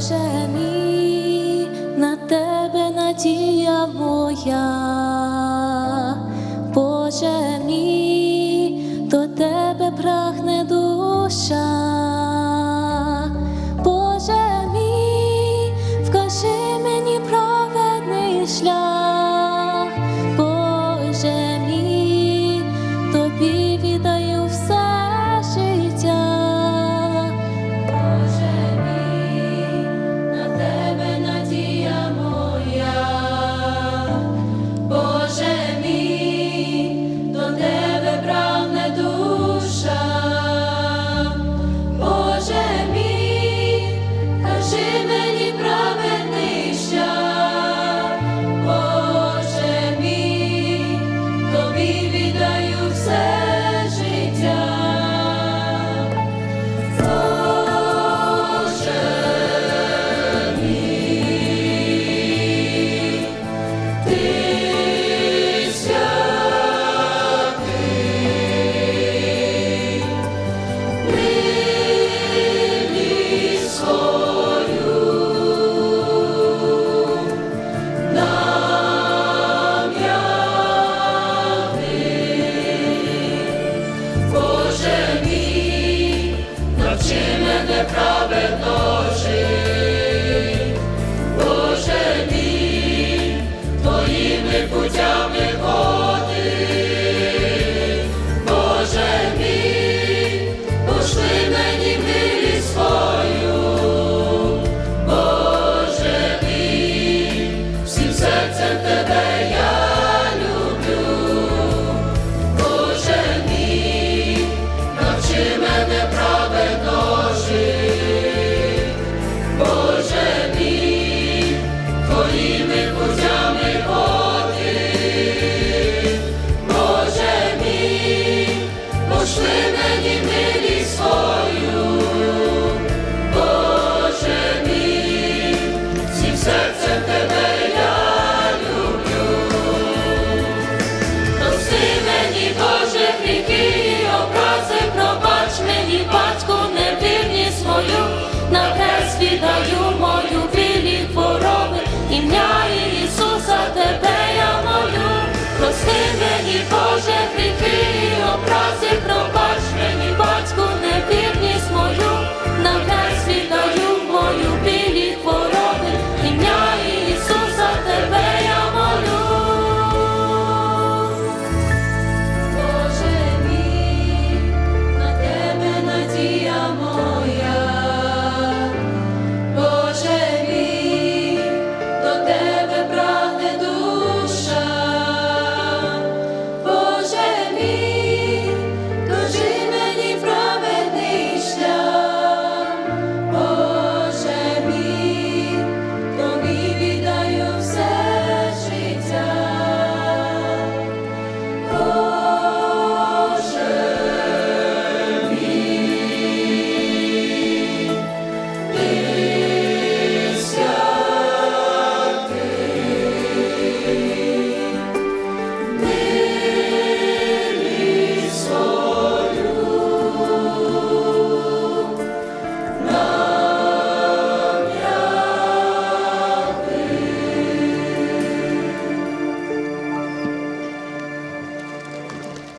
Боже мій, на тебе надія моя, Боже мій, до тебе прагне душа. хто жив.